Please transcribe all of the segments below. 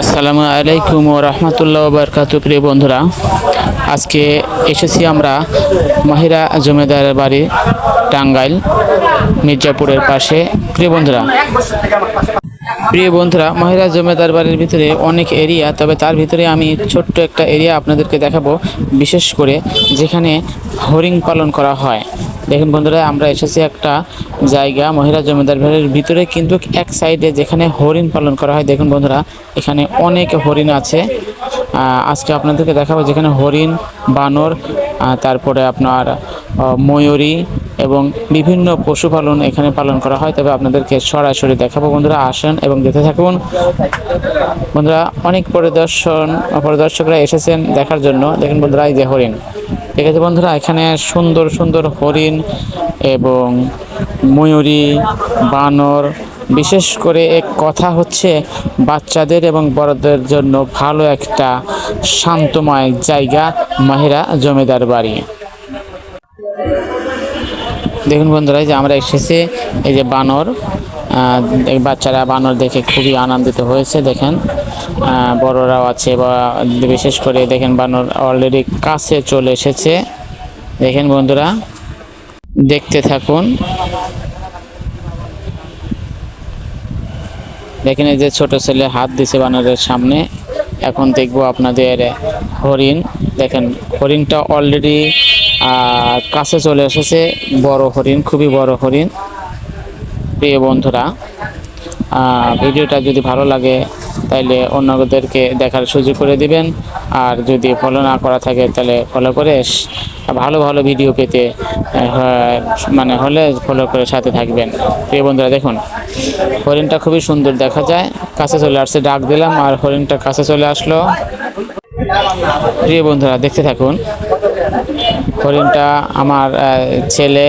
আসসালামু আলাইকুম ও রহমতুল্লাহ বরকাত প্রিয় বন্ধুরা। আজকে এসেছি আমরা মাহিরা জমিদার বাড়ি টাঙ্গাইল, মির্জাপুরের পাশে। প্রিয় বন্ধুরা প্রিয় বন্ধুরা মহিলা জমিদার বাড়ির ভিতরে অনেক এরিয়া তবে তার ভিতরে আমি ছোট্ট একটা এরিয়া আপনাদেরকে দেখাবো। বিশেষ করে যেখানে হরিণ পালন করা হয়। দেখুন বন্ধুরা, আমরা এসেছি একটা জায়গা, মহিলা জমিদার বাড়ির ভিতরে কিন্তু এক সাইডে যেখানে হরিণ পালন করা হয়। দেখুন বন্ধুরা, এখানে অনেক হরিণ আছে। আজকে আপনাদেরকে দেখাবো যেখানে হরিণ, বানর তারপরে আপনার ময়ূরী এবং বিভিন্ন পশুপালন এখানে পালন করা হয়। তবে আপনাদেরকে সরাসরি দেখাবো। বন্ধুরা, আসেন এবং দেখতে থাকুন। বন্ধুরা, অনেক পরিদর্শন, পরিদর্শকরা এসেছেন দেখার জন্য। দেখেন বন্ধুরা, এই যে হরিণ। ঠিক আছে বন্ধুরা, এখানে সুন্দর সুন্দর হরিণ এবং ময়ূরী, বানর, বিশেষ করে এক কথা হচ্ছে, বাচ্চাদের এবং বড়দের জন্য ভালো একটা শান্তময় জায়গা, মাহেরা জমিদার বাড়ি। দেখুন বন্ধুরা যে আমরা এসেছি, এই যে বানর বাচ্চারা বানর দেখে খুবই আনন্দিত হয়েছে, দেখেন। বড়রাও আছে, বা বিশেষ করে দেখেন বানর অলরেডি কাছে চলে এসেছে। দেখেন বন্ধুরা, দেখতে থাকুন। দেখেন এই যে ছোট ছেলে হাত দিছে বানরের সামনে। এখন দেখব আপনাদের হরিণ। দেখেন, হরিণটা অলরেডি কাছে চলে এসেছে বড় হরিণ, খুবই বড় হরিণ। প্রিয় বন্ধুরা ভিডিওটা যদি ভালো লাগে তাহলে অন্যদেরকে দেখার সুযোগ করে দিবেন। আর যদি ফলো না করা থাকে তাহলে ফলো করে ভালো ভালো ভিডিও পেতে মানে হলে ফলো করে সাথে থাকবেন। প্রিয় বন্ধুরা, দেখুন, হরিণটা খুবই সুন্দর দেখা যায়। কাছে চলে আসছে, ডাক দিলাম, আর হরিণটা কাছে চলে আসলো। প্রিয় বন্ধুরা, দেখতে থাকুন। হরিণটা আমার ছেলে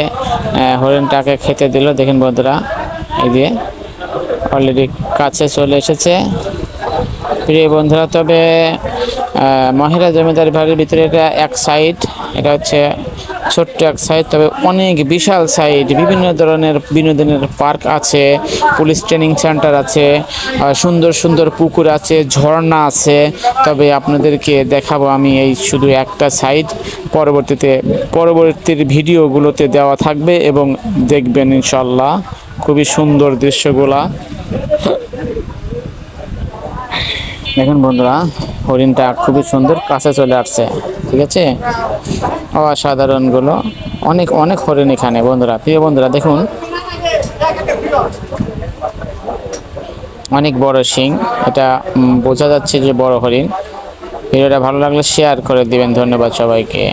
হরিণটাকে খেতে দিল। দেখেন বন্ধুরা, এই দিয়ে অলরেডি কাছে চলে এসেছে। প্রিয় বন্ধুরা, তবে মহিলা জমিদার বাড়ির ভিতরে এটা এক সাইড এটা হচ্ছে ছোট্ট এক সাইড তবে অনেক বিশাল সাইড বিভিন্ন ধরনের বিনোদনের পার্ক আছে, পুলিশ ট্রেনিং সেন্টার আছে সুন্দর সুন্দর পুকুর আছে, ঝর্ণা আছে, তবে আপনাদেরকে দেখাবো আমি এই শুধু একটা সাইড পরবর্তীতে, পরবর্তীর ভিডিওগুলোতে দেওয়া থাকবে এবং দেখবেন ইনশাল্লাহ খুবই সুন্দর দৃশ্যগুলা। দেখুন বন্ধুরা হরিণটা খুবই সুন্দর কাছে চলে আসছে, ঠিক আছে? অসাধারণগুলো। অনেক অনেক হরিণ এখানে, বন্ধুরা, প্রিয় বন্ধুরা, দেখুন। অনেক বড় সিং এটা বোঝা যাচ্ছে যে বড় হরিণ। ভিডিওটা ভালো লাগলে শেয়ার করে দিবেন, ধন্যবাদ সবাইকে।